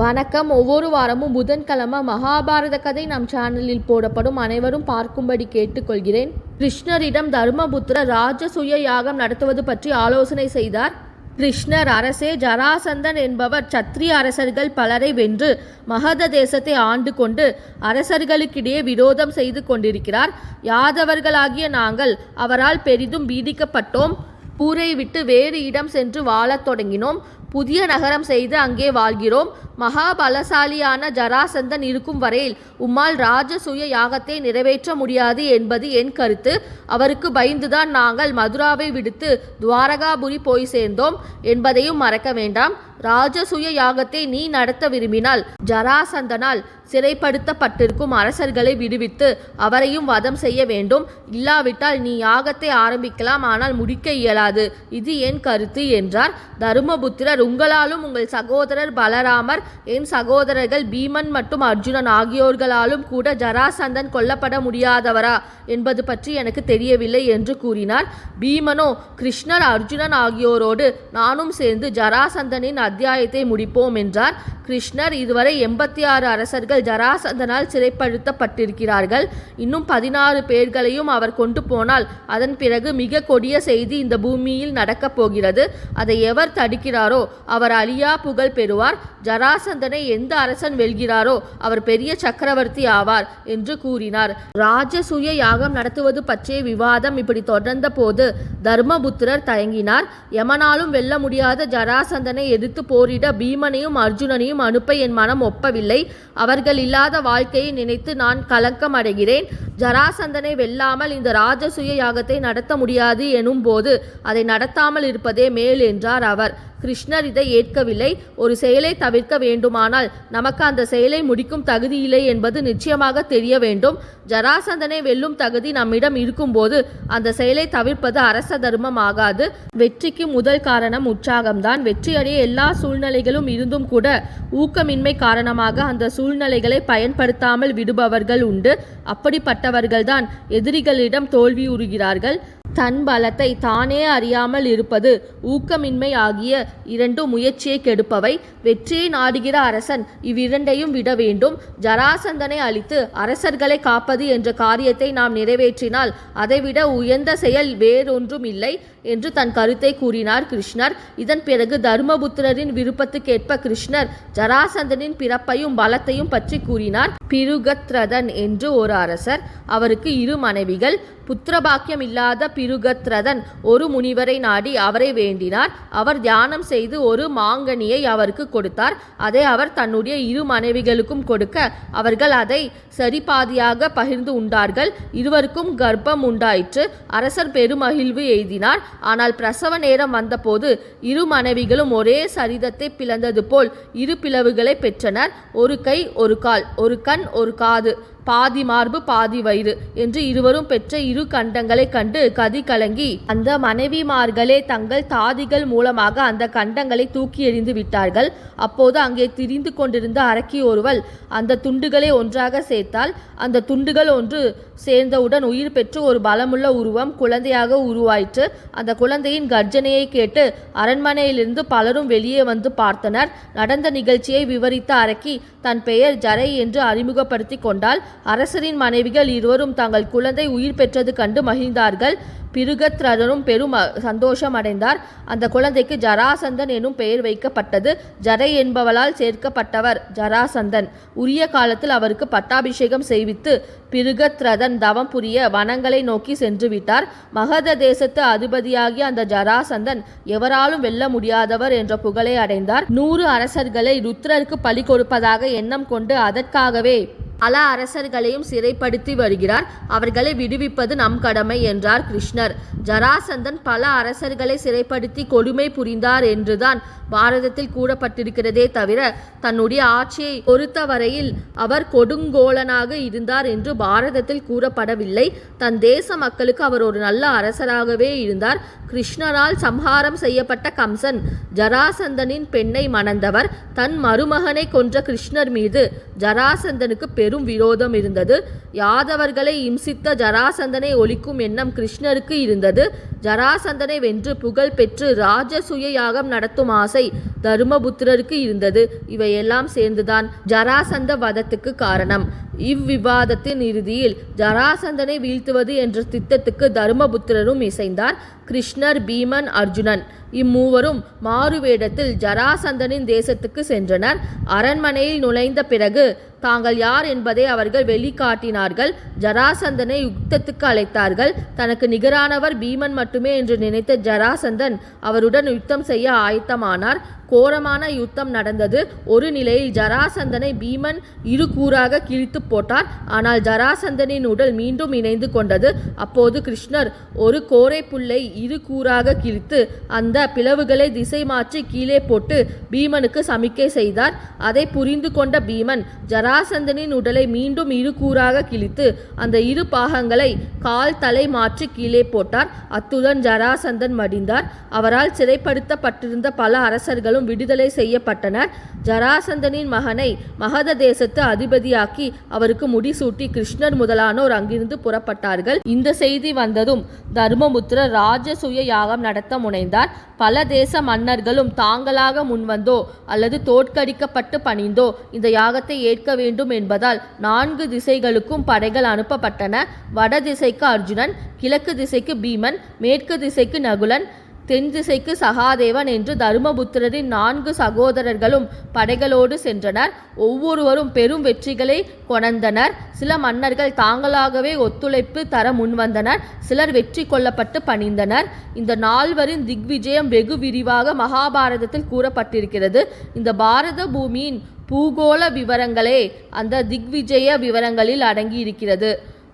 வணக்கம். ஒவ்வொரு வாரமும் புதன்கிழமை மகாபாரத கதை நம் சேனலில் போடப்படும். அனைவரும் பார்க்கும்படி கேட்டுக்கொள்கிறேன். கிருஷ்ணரிடம் தர்மபுத்திரர் ராஜசுய யாகம் நடத்துவது பற்றி ஆலோசனை செய்தார். கிருஷ்ணர் அரசே ஜராசந்தன் என்பவர் சத்திரிய அரசர்கள் பலரை வென்று மகத தேசத்தை ஆண்டு கொண்டு அரசர்களுக்கிடையே விரோதம் செய்து கொண்டிருக்கிறார். யாதவர்களாகிய நாங்கள் அவரால் பெரிதும் பீதிக்கப்பட்டோம். ஊரை விட்டு வேறு இடம் சென்று வாழத் தொடங்கினோம். புதிய நகரம் செய்து அங்கே வாழ்கிறோம். மகாபலசாலியான ஜராசந்தன் இருக்கும் வரையில் உம்மால் ராஜசூய யாகத்தை நிறைவேற்ற முடியாது என்பது என் கருத்து. அவருக்கு பயந்துதான் நாங்கள் மதுராவை விடுத்து துவாரகாபுரி போய் சேர்ந்தோம் என்பதையும் மறக்க வேண்டாம். ராஜசூய யாகத்தை நீ நடத்த விரும்பினால் ஜராசந்தனால் சிறைப்படுத்தப்பட்டிருக்கும் அரசர்களை விடுவித்து அவரையும் வதம் செய்ய வேண்டும். இல்லாவிட்டால் நீ யாகத்தை ஆரம்பிக்கலாம் ஆனால் முடிக்க இயலாது. இது என் கருத்து என்றார். தருமபுத்திரர் உங்களாலும் உங்கள் சகோதரர் பலராமர் என் சகோதரர்கள் பீமன் மற்றும் அர்ஜுனன் ஆகியோர்களாலும் கூட ஜராசந்தன் கொல்லப்பட முடியாதவரா என்பது பற்றி எனக்கு தெரியவில்லை என்று கூறினார். பீமனோ கிருஷ்ணர் அர்ஜுனன் ஆகியோரோடு நானும் சேர்ந்து ஜராசந்தனின் அத்தியாயத்தை முடிப்போம் என்றார். கிருஷ்ணர் இதுவரை எண்பத்தி ஆறு அரசர்கள் ஜராசந்தனால் சிறைப்படுத்தப்பட்டிருக்கிறார்கள். இன்னும் பதினாறு பேர்களையும் அவர் கொண்டு போனால் அதன் பிறகு மிக கொடிய செய்தி இந்த பூமியில் நடக்கப் போகிறது. அதை எவர் தடுக்கிறாரோ அவர் அழியா புகழ் பெறுவார். ஜராசந்தனை எந்த அரசன் வெல்கிறாரோ அவர் பெரிய சக்கரவர்த்தி ஆவார் என்று கூறினார். ராஜசூய யாகம் நடத்துவது பற்றிய விவாதம் இப்படி தொடர்ந்த போது தர்மபுத்திரர் தயங்கினார். எமனாலும் வெல்ல முடியாத ஜராசந்தனை எதிர்த்து போரிட பீமனையும் அர்ஜுனனையும் அனுப்ப என் மனம் ஒப்பவில்லை. அவர்கள் இல்லாத வாழ்க்கையை நினைத்து நான் கலக்கம் அடைகிறேன். ஜராசந்தனை வெல்லாமல் இந்த ராஜசூய யாகத்தை நடத்த முடியாது எனும் போது அதை நடத்தாமல் இருப்பதே மேல் என்றார் அவர். கிருஷ்ணர் இதை ஏற்கவில்லை. ஒரு செயலை தவிர்க்க வேண்டுமானால் நமக்கு அந்த செயலை முடிக்கும் தகுதி இல்லை என்பது நிச்சயமாக தெரிய வேண்டும். ஜராசந்தனை வெல்லும் தகுதி நம்மிடம் இருக்கும்போது அந்த செயலை தவிர்ப்பது அரச தர்மம் ஆகாது. வெற்றிக்கு முதல் காரணம் உற்சாகம்தான். வெற்றியடைய எல்லா சூழ்நிலைகளும் இருந்தும் கூட ஊக்கமின்மை காரணமாக அந்த சூழ்நிலைகளை பயன்படுத்தாமல் விடுபவர்கள் உண்டு. அப்படிப்பட்டவர்கள்தான் எதிரிகளிடம் தோல்வியுறுகிறார்கள் தன் பலத்தை தானே அறியாமல் இருப்பது ஊக்கமின்மை ஆகிய இரண்டு முயற்சியை கெடுப்பவை. வெற்றியை நாடுகிற அரசன் இவ்விரண்டையும் விட வேண்டும். ஜராசந்தனை அழித்து அரசர்களை காப்பது என்ற காரியத்தை நாம் நிறைவேற்றினால் அதைவிட உயர்ந்த செயல் வேறொன்றும் இல்லை என்று தன் கருத்தை கூறினார் கிருஷ்ணர். இதன் பிறகு தர்மபுத்திரரின் விருப்பத்துக்கேற்ப கிருஷ்ணர் ஜராசந்தனின் பிறப்பையும் பலத்தையும் பற்றி கூறினார். பிருகத்ரதன் என்று ஒரு அரசர். அவருக்கு இரு மனைவிகள். புத்திரபாக்கியம் இல்லாத பிருகத்ரதன் ஒரு முனிவரை நாடி அவரை வேண்டினார். அவர் தியானம் செய்து ஒரு மாங்கனியை அவருக்கு கொடுத்தார். அதை அவர் தன்னுடைய இரு மனைவிகளுக்கும் கொடுக்க அவர்கள் அதை சரிபாதியாக பகிர்ந்து உண்டார்கள். இருவருக்கும் கர்ப்பம் உண்டாயிற்று. அரசர் பெருமகிழ்வு எய்தினார். ஆனால் பிரசவ நேரம் வந்தபோது இரு மனைவிகளும் ஒரே சரிதத்தை பிளந்தது போல் இரு பிளவுகளை பெற்றனர். ஒரு கை ஒரு கால் ஒரு கண் ஒரு காது. பாதி மார்பு பாதி வயிறு என்று இருவரும் பெற்ற இரு கண்டங்களை கண்டு கதி கலங்கி அந்த மனைவிமார்களே தங்கள் தாதிகள் மூலமாக அந்த கண்டங்களை தூக்கி எறிந்து விட்டார்கள். அப்போது அங்கே திரிந்து கொண்டிருந்த அரக்கி ஒருவள் அந்த துண்டுகளை ஒன்றாக சேர்த்தால் அந்த துண்டுகள் ஒன்று சேர்ந்தவுடன் உயிர் பெற்று ஒரு பலமுள்ள உருவம் குழந்தையாக உருவாயிற்று. அந்த குழந்தையின் கர்ஜனையை கேட்டு அரண்மனையிலிருந்து பலரும் வெளியே வந்து பார்த்தனர். நடந்த நிகழ்ச்சியை விவரித்த அரக்கி தன் பெயர் ஜரை என்று அறிமுகப்படுத்தி கொண்டால் அரசரின் மனைவிகள் இருவரும் தங்கள் குழந்தை உயிர் பெற்றது கண்டு மகிழ்ந்தார்கள். பிருகத்ரதனும் பெரும் சந்தோஷம் அடைந்தார் அந்த குழந்தைக்கு ஜராசந்தன் எனும் பெயர் வைக்கப்பட்டது. ஜரை என்பவளால் சேர்க்கப்பட்டவர் ஜராசந்தன். உரிய காலத்தில் அவருக்கு பட்டாபிஷேகம் செய்வித்து பிருகத்ரதன் தவம் புரிய வனங்களை நோக்கி சென்று விட்டார். மகத தேசத்து அதிபதியாகிய அந்த ஜராசந்தன் எவராலும் வெல்ல முடியாதவர் என்ற புகழை அடைந்தார். நூறு அரசர்களை ருத்ரருக்கு பலி கொடுப்பதாக எண்ணம் கொண்டு அதற்காகவே பல அரசர்களையும் சிறைப்படுத்தி வருகிறார். அவர்களை விடுவிப்பது நம் கடமை என்றார் கிருஷ்ணர். ஜராசந்தன் பல அரசர்களை சிறைப்படுத்தி கொடுமை புரிந்தார் என்றுதான் பாரதத்தில் கூறப்பட்டிருக்கிறதே தவிர தன்னுடைய ஆட்சியை பொறுத்தவரையில் அவர் கொடுங்கோலனாக இருந்தார் என்று பாரதத்தில் கூறப்படவில்லை. தன் தேச மக்களுக்கு அவர் ஒரு நல்ல அரசராகவே இருந்தார். கிருஷ்ணரால் சம்ஹாரம் செய்யப்பட்ட கம்சன் ஜராசந்தனின் பெண்ணை மணந்தவர். தன் மருமகனை கொன்ற கிருஷ்ணர் மீது ஜராசந்தனுக்கு பெரும் பெரும் விரோதம் இருந்தது. யாதவர்களை இம்சித்த ஜராசந்தனை ஒழிக்கும் எண்ணம் கிருஷ்ணருக்கு இருந்தது. ஜராசந்தனை வென்று புகழ் பெற்று ராஜசூய யாகம் நடத்தும் ஆசை தருமபுத்திரருக்கு இருந்தது. இவையெல்லாம் சேர்ந்துதான் ஜராசந்த வதத்துக்கு காரணம். இவ்விவாதத்தின் இறுதியில் ஜராசந்தனை வீழ்த்துவது என்ற திட்டத்துக்கு தருமபுத்திரரும் இசைந்தார் கிருஷ்ணர் பீமன் அர்ஜுனன். இம்மூவரும் மாறுவேடத்தில் ஜராசந்தனின் தேசத்துக்கு சென்றனர். அரண்மனையில் நுழைந்த பிறகு தாங்கள் யார் என்பதை அவர்கள் வெளிக்காட்டினார்கள். ஜராசந்தனை யுத்தத்துக்கு அழைத்தார்கள். தனக்கு நிகரானவர் பீமன் மட்டுமே என்று நினைத்த ஜராசந்தன் அவருடன் யுத்தம் செய்ய ஆயத்தமானார். கோரமான யுத்தம் நடந்தது. ஒரு நிலையில் ஜராசந்தனை பீமன் இரு கூறாக கிழித்து போட்டார். ஆனால் ஜராசந்தனின் உடல் மீண்டும் இணைந்து கொண்டது. அப்போது கிருஷ்ணர் ஒரு கோரை புல்லை இரு கூறாக கிழித்து அந்த பிளவுகளை திசை மாற்றி கீழே போட்டு பீமனுக்கு சமிக்கை செய்தார். அதை புரிந்து கொண்ட பீமன் ஜராசந்தனின் உடலை மீண்டும் இரு கூறாக கிழித்து அந்த இரு பாகங்களை கால் தலை மாற்றி கீழே போட்டார். அத்துடன் ஜராசந்தன் மடிந்தார். அவரால் சிறைப்படுத்தப்பட்டிருந்த பல அரசர்களும் விடுதலை செய்யப்பட்டனர். ஜராசந்தனின் மகனை மகத தேசத்து அதிபதியாக்கி அவருக்கு முடிசூட்டி கிருஷ்ணர் முதலானோர் அங்கிருந்து புறப்பட்டார்கள். இந்த செய்தி வந்ததும் தர்மபுத்திரர் ராஜசூய யாகம் நடத்த முனைந்தார். பல தேச மன்னர்களும் தாங்களாக முன்வந்தோ அல்லது தோற்கடிக்கப்பட்டு பணிந்தோ இந்த யாகத்தை ஏற்க வேண்டும் என்பதால் நான்கு திசைகளுக்கும் படைகள் அனுப்பப்பட்டன. வட திசைக்கு அர்ஜுனன் கிழக்கு திசைக்கு பீமன் மேற்கு திசைக்கு நகுலன் தென் திசைக்கு சகாதேவன் என்று தருமபுத்திரரின் நான்கு சகோதரர்களும் படைகளோடு சென்றனர். ஒவ்வொருவரும் பெரும் வெற்றிகளை கொணர்ந்தனர். சில மன்னர்கள் தாங்களாகவே ஒத்துழைப்பு தர முன்வந்தனர். சிலர் வெற்றி கொள்ளப்பட்டு பணிந்தனர். இந்த நால்வரின் திக்விஜயம் வெகு விரிவாக மகாபாரதத்தில் கூறப்பட்டிருக்கிறது. இந்த பாரத பூமியின் பூகோள விவரங்களே அந்த திக்விஜய விவரங்களில் அடங்கியிருக்கிறது.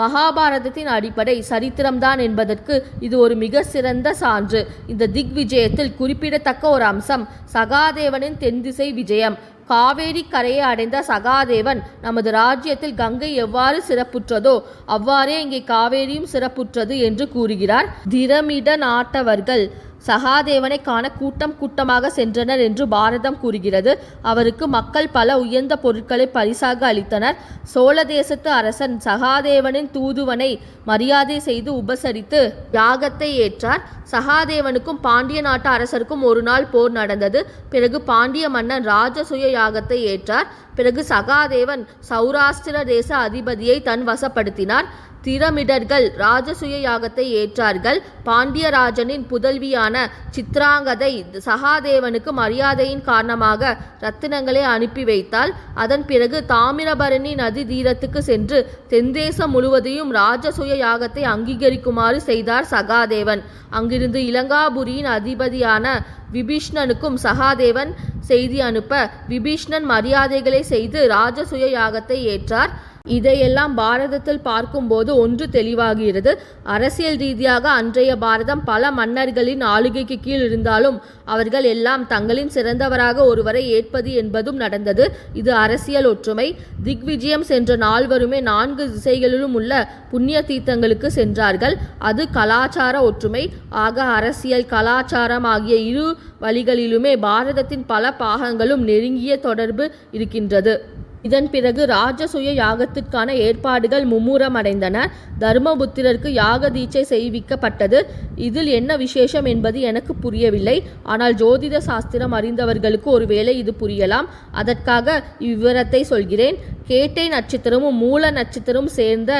மகாபாரதத்தின் அடிப்படை சரித்திரம்தான் என்பதற்கு இது ஒரு மிக சிறந்த சான்று. இந்த திக்விஜயத்தில் குறிப்பிடத்தக்க ஒரு அம்சம் சகாதேவனின் தென்திசை விஜயம். காவேரி கரையை அடைந்த சகாதேவன் நமது ராஜ்யத்தில் கங்கை எவ்வாறு சிறப்புற்றதோ அவ்வாறே இங்கே காவேரியும் சிறப்புற்றது என்று கூறுகிறார். திரமிட நாட்டவர்கள் சகாதேவனை காண கூட்டம் கூட்டமாக சென்றனர் என்று பாரதம் கூறுகிறது. அவருக்கு மக்கள் பல உயர்ந்த பொருட்களை பரிசாக அளித்தனர். சோழ தேசத்து அரசன் சகாதேவனின் தூதுவனை மரியாதை செய்து உபசரித்து யாகத்தை ஏற்றார். சகாதேவனுக்கும் பாண்டிய நாட்டு அரசருக்கும் ஒரு நாள் போர் நடந்தது. பிறகு பாண்டிய மன்னன் ராஜசுய யாகத்தை ஏற்றார். பிறகு சகாதேவன் சௌராஷ்டிர தேச அதிபதியை தன் வசப்படுத்தினார். திரமிடர்கள் ராஜசுய யாகத்தை ஏற்றார்கள். பாண்டியராஜனின் புதல்வியான சித்ராங்கதை சகாதேவனுக்கு மரியாதையின் காரணமாக ரத்தினங்களை அனுப்பி வைத்தால் அதன் பிறகு தாமிரபரணி நதி தீரத்துக்கு சென்று தென்தேசம் முழுவதையும் ராஜசுய யாகத்தை அங்கீகரிக்குமாறு செய்தார் சகாதேவன். அங்கிருந்து இலங்காபுரியின் அதிபதியான விபீஷ்ணனுக்கும் சகாதேவன் செய்தி அனுப்ப விபீஷ்ணன் மரியாதைகளை செய்து ராஜசுய யாகத்தை ஏற்றார். இதையெல்லாம் பாரதத்தில் பார்க்கும்போது ஒன்று தெளிவாகிறது. அரசியல் ரீதியாக அன்றைய பாரதம் பல மன்னர்களின் ஆளுகைக்கு கீழ் இருந்தாலும் அவர்கள் எல்லாம் தங்களின் சிறந்தவராக ஒருவரை ஏற்பது என்பதும் நடந்தது. இது அரசியல் ஒற்றுமை. திக்விஜயம் சென்ற நால்வருமே நான்கு திசைகளிலும் உள்ள புண்ணிய தீர்த்தங்களுக்கு சென்றார்கள். அது கலாச்சார ஒற்றுமை. ஆக அரசியல் கலாச்சாரம் ஆகிய இரு வழிகளிலுமே பாரதத்தின் பல பாகங்களும் நெருங்கிய தொடர்பு இருக்கின்றது. இதன் பிறகு ராஜசுய யாகத்திற்கான ஏற்பாடுகள் மும்முரமடைந்தன. தர்மபுத்திரருக்கு யாக தீட்சை செய்விக்கப்பட்டது. இதில் என்ன விசேஷம் என்பது எனக்கு புரியவில்லை. ஆனால் ஜோதிட சாஸ்திரம் அறிந்தவர்களுக்கு ஒருவேளை இது புரியலாம். அதற்காக இவ்விவரத்தை சொல்கிறேன். கேட்டை நட்சத்திரமும் மூல நட்சத்திரமும் சேர்ந்த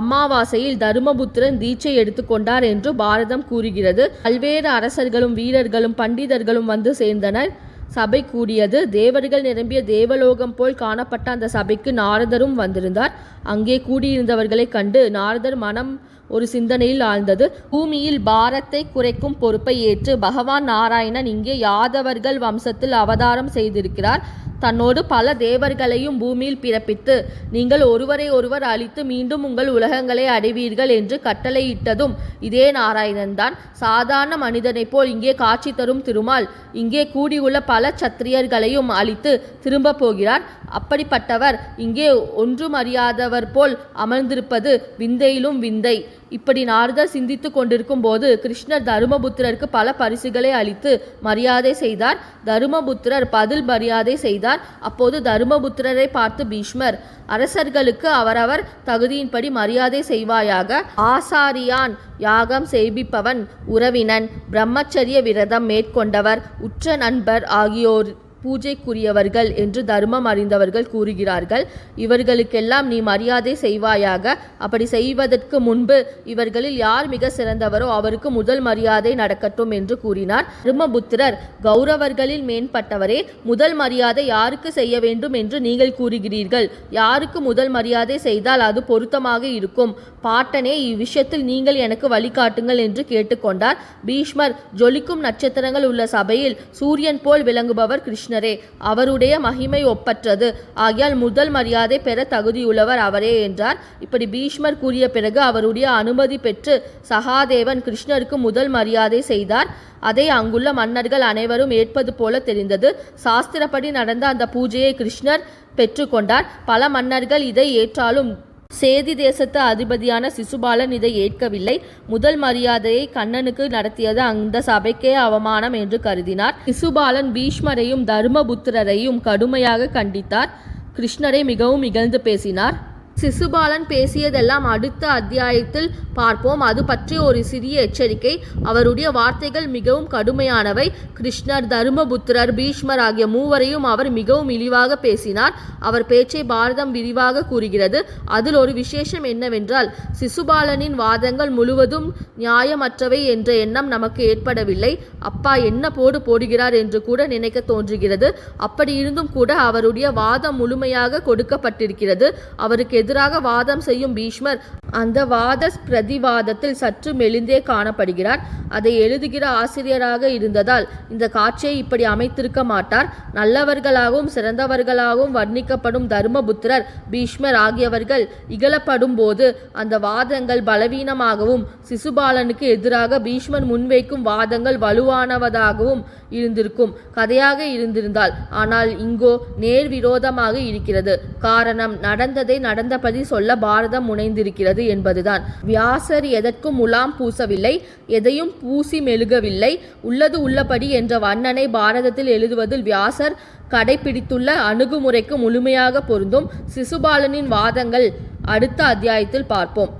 அமாவாசையில் தருமபுத்திரன் தீட்சை எடுத்துக்கொண்டார் என்று பாரதம் கூறுகிறது. பல்வேறு அரசர்களும் வீரர்களும் பண்டிதர்களும் வந்து சேர்ந்தனர். சபை கூடியது. தேவர்கள் நிரம்பிய தேவலோகம் போல் காணப்பட்ட அந்த சபைக்கு நாரதரும் வந்திருந்தார். அங்கே கூடியிருந்தவர்களைக் கண்டு நாரதர் மனம் ஒரு சிந்தனையில் ஆழ்ந்தது. பூமியில் பாரத்தை குறைக்கும் பொறுப்பை ஏற்று பகவான் நாராயணன் இங்கே யாதவர்கள் வம்சத்தில் அவதாரம் செய்திருக்கிறார். தன்னோடு பல தேவர்களையும் பூமியில் பிறப்பித்து நீங்கள் ஒருவரை ஒருவர் அழித்து மீண்டும் உங்கள் உலகங்களை அடைவீர்கள் என்று கட்டளையிட்டதும் இதே நாராயணன்தான். சாதாரண மனிதனைப் போல் இங்கே காட்சி தரும் திருமால் இங்கே கூடியுள்ள பல சத்திரியர்களையும் அழித்து திரும்ப போகிறார். அப்படிப்பட்டவர் இங்கே ஒன்றுமறியாதவர் போல் அமர்ந்திருப்பது விந்தையிலும் விந்தை. இப்படி நாரதர் சிந்தித்து கொண்டிருக்கும் போது கிருஷ்ணர் தருமபுத்திரருக்கு பல பரிசுகளை அளித்து மரியாதை செய்தார். தருமபுத்திரர் பதில் மரியாதை செய்தார். அப்போது தருமபுத்திரரை பார்த்து பீஷ்மர் அரசர்களுக்கு அவரவர் தகுதியின்படி மரியாதை செய்வாயாக. ஆசாரியான் யாகம் செய்பிப்பவன் உறவினன் பிரம்மச்சரிய விரதம் மேற்கொண்டவர் உற்ற நண்பர் ஆகியோர் பூஜைக்குரியவர்கள் என்று தர்மம் அறிந்தவர்கள் கூறுகிறார்கள். இவர்களுக்கெல்லாம் நீ மரியாதை செய்வாயாக. அப்படி செய்வதற்கு முன்பு இவர்களில் யார் மிக சிறந்தவரோ அவருக்கு முதல் மரியாதை நடக்கட்டும் என்று கூறினார். தர்மபுத்திரர் கௌரவர்களில் மேம்பட்டவரே முதல் மரியாதை யாருக்கு செய்ய வேண்டும் என்று நீங்கள் கூறுகிறீர்கள். யாருக்கு முதல் மரியாதை செய்தால் அது பொருத்தமாக இருக்கும். பாட்டனே இவ்விஷயத்தில் நீங்கள் எனக்கு வழிகாட்டுங்கள் என்று கேட்டுக்கொண்டார். பீஷ்மர் ஜொலிக்கும் நட்சத்திரங்கள் உள்ள சபையில் சூரியன் போல் விளங்குபவர் கிருஷ்ணரே அவருடைய மகிமை ஒப்பற்றது. ஆகையால் முதல் மரியாதை பெற தகுதியுள்ளவர் அவரே என்றார். இப்படி பீஷ்மர் கூறிய பிறகு அவருடைய அனுமதி பெற்று சகாதேவன் கிருஷ்ணருக்கு முதல் மரியாதை செய்தார். அதை அங்குள்ள மன்னர்கள் அனைவரும் ஏற்பது போல தெரிந்தது. சாஸ்திரப்படி நடந்த அந்த பூஜையை கிருஷ்ணர் பெற்றுக்கொண்டார். பல மன்னர்கள் இதை ஏற்றாலும் சேதி தேசத்து அதிபதியான சிசுபாலன் இதை ஏற்கவில்லை. முதல் மரியாதையை கண்ணனுக்கு நடத்தியது அந்த சபைக்கே அவமானம் என்று கருதினார். சிசுபாலன் பீஷ்மரையும் தர்மபுத்திரரையும் கடுமையாக கண்டித்தார். கிருஷ்ணரை மிகவும் இகழ்ந்து பேசினார். சிசுபாலன் பேசியதெல்லாம் அடுத்த அத்தியாயத்தில் பார்ப்போம். அது பற்றி ஒரு சிறிய எச்சரிக்கை. அவருடைய வார்த்தைகள் மிகவும் கடுமையானவை. கிருஷ்ணர் தருமபுத்திரர் பீஷ்மர் ஆகிய மூவரையும் அவர் மிகவும் இழிவாக பேசினார். அவர் பேச்சை பாரதம் விரிவாக கூறுகிறது. அதில் ஒரு விசேஷம் என்னவென்றால் சிசுபாலனின் வாதங்கள் முழுவதும் நியாயமற்றவை என்ற எண்ணம் நமக்கு ஏற்படவில்லை. அப்பா என்ன போடு போடுகிறார் என்று கூட நினைக்க தோன்றுகிறது. அப்படி இருந்தும் கூட அவருடைய வாதம் முழுமையாக கொடுக்கப்பட்டிருக்கிறது. அவருக்கு எதிராக வாதம் செய்யும் பீஷ்மர் அந்த வாத பிரதிவாதத்தில் சற்று மெலிந்தே காணப்படுகிறார். அதை எழுதுகிற ஆசிரியராக இருந்ததால் இந்த காட்சியை இப்படி அமைத்திருக்க மாட்டார். நல்லவர்களாகவும் சிறந்தவர்களாகவும் வர்ணிக்கப்படும் தர்மபுத்திரர் பீஷ்மர் ஆகியவர்கள் இகழப்படும் போது அந்த வாதங்கள் பலவீனமாகவும் சிசுபாலனுக்கு எதிராக பீஷ்மர் முன்வைக்கும் வாதங்கள் வலுவானவதாகவும் இருந்திருக்கும். கதையாக இருந்திருந்தால் ஆனால் இங்கோ நேர் விரோதமாக இருக்கிறது. காரணம் நடந்ததை நடந்த பதி சொல்ல பாரதம் முனைந்திருக்கிறது என்பதுதான். வியாசர் எதற்கும் முலாம் பூசவில்லை எதையும் பூசி மெழுகவில்லை. உள்ளது உள்ளபடி என்ற வண்ணனை பாரதத்தில் எழுதுவதில் வியாசர் கடைபிடித்துள்ள அணுகுமுறைக்கு முழுமையாக பொருந்தும். சிசுபாலனின் வாதங்கள் அடுத்த அத்தியாயத்தில் பார்ப்போம்.